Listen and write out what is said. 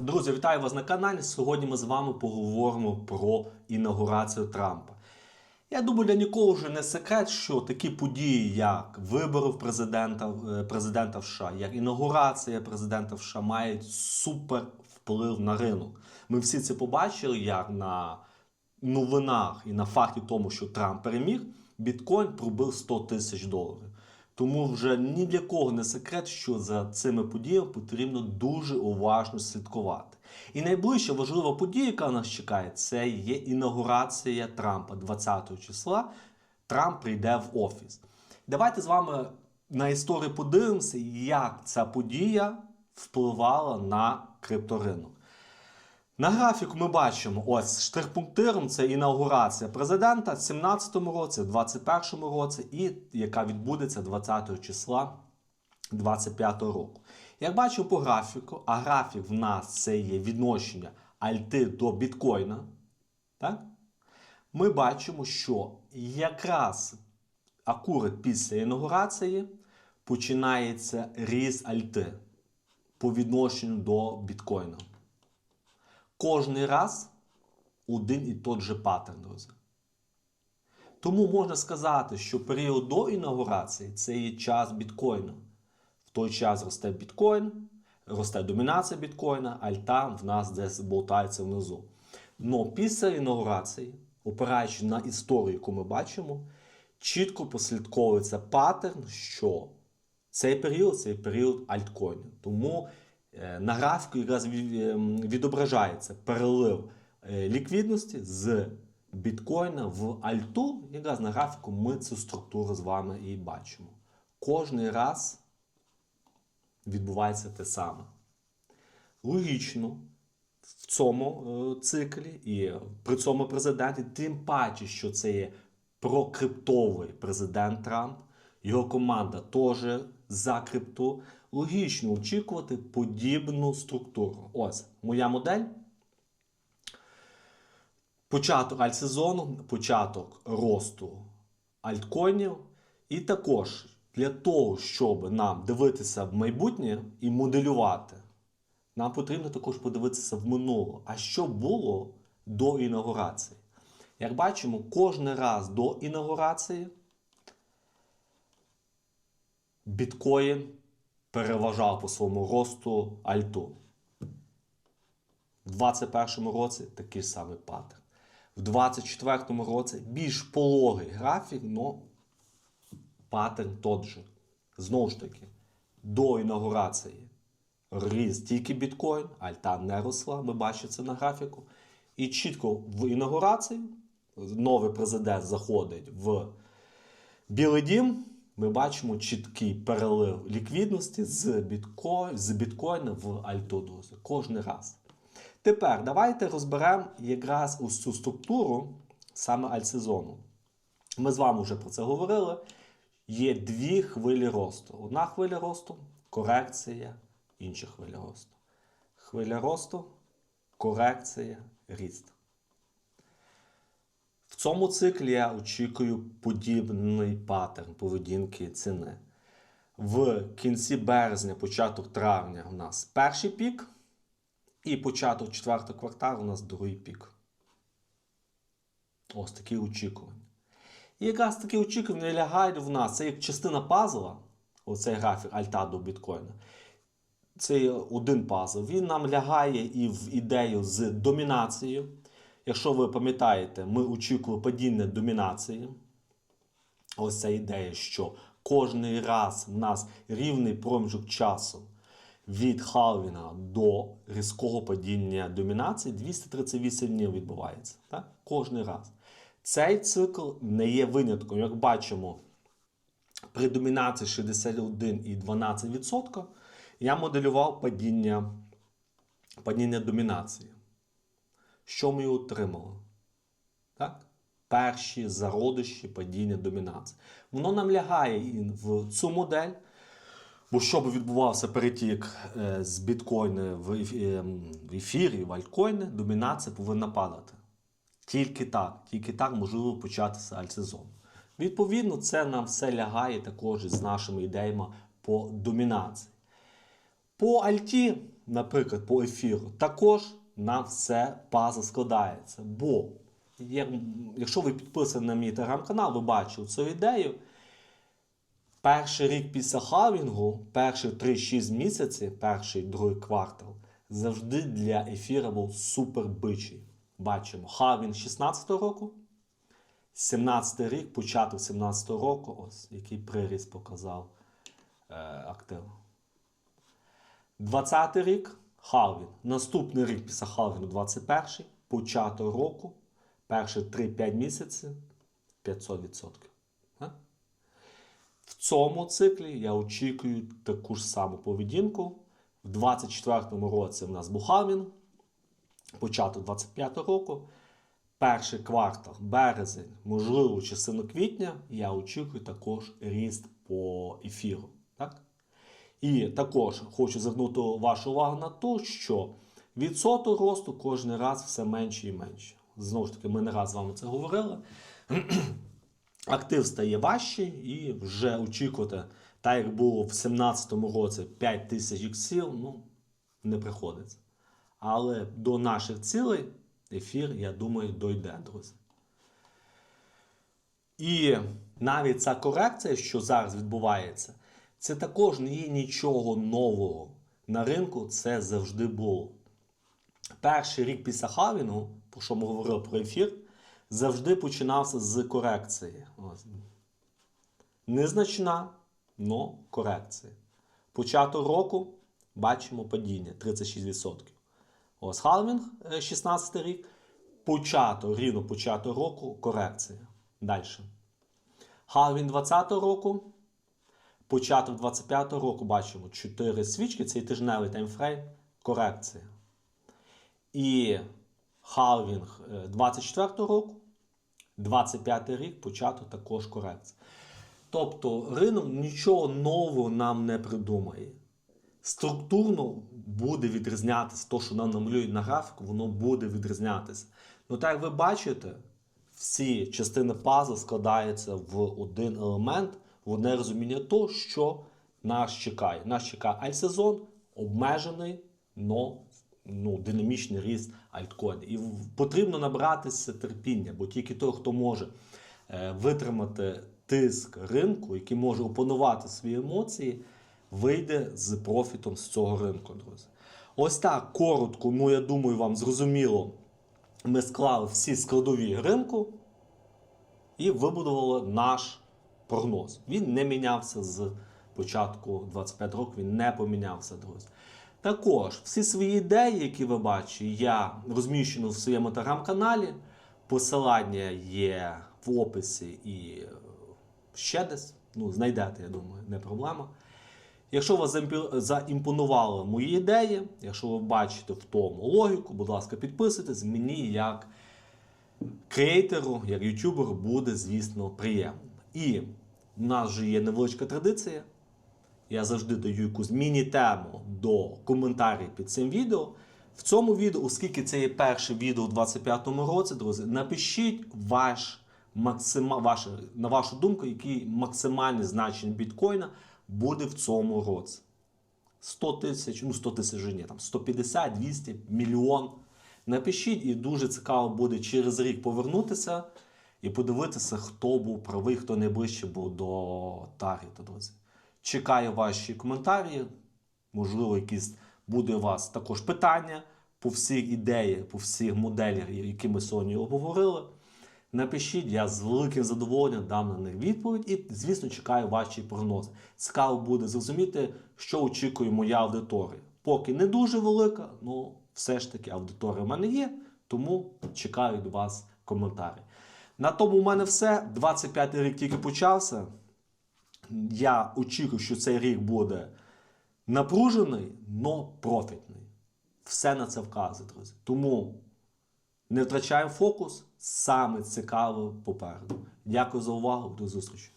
Друзі, вітаю вас на каналі. Сьогодні ми з вами поговоримо про інаугурацію Трампа. Я думаю, для нікого вже не секрет, що такі події, як вибори президента, е, президента в США, як інаугурація президента США, мають супер вплив на ринок. Ми всі це побачили, як на новинах і на факті тому, що Трамп переміг, біткоін пробив 100 тисяч доларів. Тому вже ні для кого не секрет, що за цими подіями потрібно дуже уважно слідкувати. І найближча важлива подія, яка нас чекає, це є інаугурація Трампа 20 числа. Трамп прийде в офіс. Давайте з вами на історію подивимося, як ця подія впливала на крипторинок. На графіку ми бачимо ось штрих-пунктиром це інаугурація президента в 17-му році, в 21-му році, і яка відбудеться 20 числа 25-го року. Як бачимо по графіку, а графік в нас це є відношення альти до біткоїна. Так? Ми бачимо, що якраз акурат після інаугурації починається ріст альти по відношенню до біткоїна. Кожний раз один і той же паттерн, друзі. Тому можна сказати, що період до інаугурації це є час біткоїна. В той час росте біткоін, росте домінація біткоїна, альта в нас десь болтається внизу. Но після інаугурації, опираючи на історію, яку ми бачимо, чітко послідковується паттерн, що цей період це період альткоїнів. Тому на графіку якраз ем, відображається перелив е, ліквідності з біткоїна в альту. Якраз на графіку ми цю структуру з вами і бачимо. Кожний раз відбувається те саме. Логічно, в цьому е, циклі і при цьому президенті, тим паче, що це є прокриптовий президент Трамп, його команда теж за крипту. Логічно очікувати подібну структуру. Ось моя модель. Початок альтсезону, початок росту альткоїнів. І також для того, щоб нам дивитися в майбутнє і моделювати, нам потрібно також подивитися в минуле. А що було до інаугурації? Як бачимо, кожен раз до інаугурації біткоін переважав по своєму росту альту. В 2021 році такий самий паттерн. В 2024 році більш пологий графік, але паттерн тот же. Знову ж таки, до інаугурації ріс тільки біткоін, альта не росла, ми бачимо це на графіку. І чітко в інаугурації новий президент заходить в Білий дім. Ми бачимо чіткий перелив ліквідності з, бітко... з біткоїна в альтодозу. Кожен раз. Тепер давайте розберемо якраз ось цю структуру саме альтсезону. Ми з вами вже про це говорили. Є дві хвилі росту. Одна хвиля росту корекція, інша хвиля росту. Хвиля росту, корекція, ріст. В цьому циклі я очікую подібний паттерн поведінки ціни. В кінці березня, початок травня у нас перший пік, і початок четвертого кварталу у нас другий пік. Ось такі очікування. І якраз такі очікування лягають в нас. Це як частина пазла, оцей графік альта до біткоїна. Це один пазл. Він нам лягає і в ідею з домінацією. Якщо ви пам'ятаєте, ми очікували падіння домінації. Ось ця ідея, що кожний раз в нас рівний проміжок часу від халвіна до різкого падіння домінації 238 днів відбувається. Так? Кожний раз. Цей цикл не є винятком. Як бачимо, при домінації 61,12% я моделював падіння, падіння домінації. Що ми отримали? Так? Перші зародиші падіння домінації. Воно нам лягає в цю модель, бо щоб відбувався перетік е, з біткоїна в е, в ефірі, в альткоїни, домінація повинна падати. Тільки так, тільки так можливо початися альтсезон. Відповідно, це нам все лягає також з нашими ідеями по домінації. По Альті наприклад, по ефіру, також нам все пазл складається. Бо якщо ви підписані на мій телеграм-канал, ви бачили цю ідею. Перший рік після халвінгу, перші 3-6 місяців, перший другий квартал, завжди для ефіра був супер бичий. Бачимо, халвінг 16-го року, 17-й рік, початок 17-го року, ось який приріст показав е, актив. 20 рік халвін. Наступний рік після халвіну 21 початок року, перші 3-5 місяців 500%. Е? В цьому циклі я очікую таку ж саму поведінку. В 24-му році в нас був халвін, початок 25-го року. Перший квартал, березень, можливо, частину квітня, я очікую також ріст по ефіру. Так? І також хочу звернути вашу увагу на те, що відсоток росту кожен раз все менше і менше. Знову ж таки, ми не раз з вами це говорили. Актив стає важче і вже очікувати, так як було в 2017 році 5 тисяч іксів, ну, не приходиться. Але до наших цілей ефір, я думаю, дойде, друзі. І навіть ця корекція, що зараз відбувається, це також не є нічого нового. На ринку це завжди було. Перший рік після халвінгу, про що ми говорили про ефір, завжди починався з корекції. Незначна, але корекція. Початок року бачимо падіння 36%. Ось халвінг е, 16 рік. Початок, рівно початок року корекція. Далі. Халвін 20 року. Початок 25 року бачимо 4 свічки, цей тижневий таймфрейм, корекція. І халвінг е, 24 року, 25 рік, початок також корекція. Тобто ринок нічого нового нам не придумає. Структурно буде відрізнятися, то, що нам намалюють на графіку, воно буде відрізнятися. Ну, так як ви бачите, всі частини пазл складаються в один елемент, одне розуміння того, що нас чекає. Нас чекає альтсезон, обмежений, но ну, динамічний ріст альткоїнів. І потрібно набратися терпіння, бо тільки той, хто може е, витримати тиск ринку, який може опанувати свої емоції, вийде з профітом з цього ринку, друзі. Ось так коротко, ну я думаю, вам зрозуміло. Ми склали всі складові ринку і вибудували наш прогноз. Він не мінявся з початку 25 року, він не помінявся, друзі. Також всі свої ідеї, які ви бачите, я розміщено в своєму телеграм-каналі. Посилання є в описі і ще десь. Ну, знайдете, я думаю, не проблема. Якщо вас заімпонували мої ідеї, якщо ви бачите в тому логіку, будь ласка, підписуйтесь. Мені як креатору, як ютуберу буде, звісно, приємно. І в нас вже є невеличка традиція. Я завжди даю якусь міні-тему до коментарів під цим відео. В цьому відео, оскільки це є перше відео у 2025 році, друзі, напишіть ваш максима, ваше, на вашу думку, який максимальне значення біткоїна буде в цьому році. 100 тисяч, ну 100 тисяч ні, там 150, 200, мільйон. Напишіть, і дуже цікаво буде через рік повернутися і подивитися, хто був правий, хто найближче був до таргету. Чекаю ваші коментарі. Можливо, якісь буде у вас також питання по всіх ідеях, по всіх моделях, які ми сьогодні обговорили. Напишіть, я з великим задоволенням дам на них відповідь і, звісно, чекаю ваші прогнози. Цікаво буде зрозуміти, що очікує моя аудиторія. Поки не дуже велика, але все ж таки аудиторія в мене є, тому чекаю від вас коментарі. На тому у мене все. 25 й рік тільки почався. Я очікую, що цей рік буде напружений, але профітний. Все на це вказує, друзі. Тому не втрачаємо фокус, саме цікаве попереду. Дякую за увагу, до зустрічі.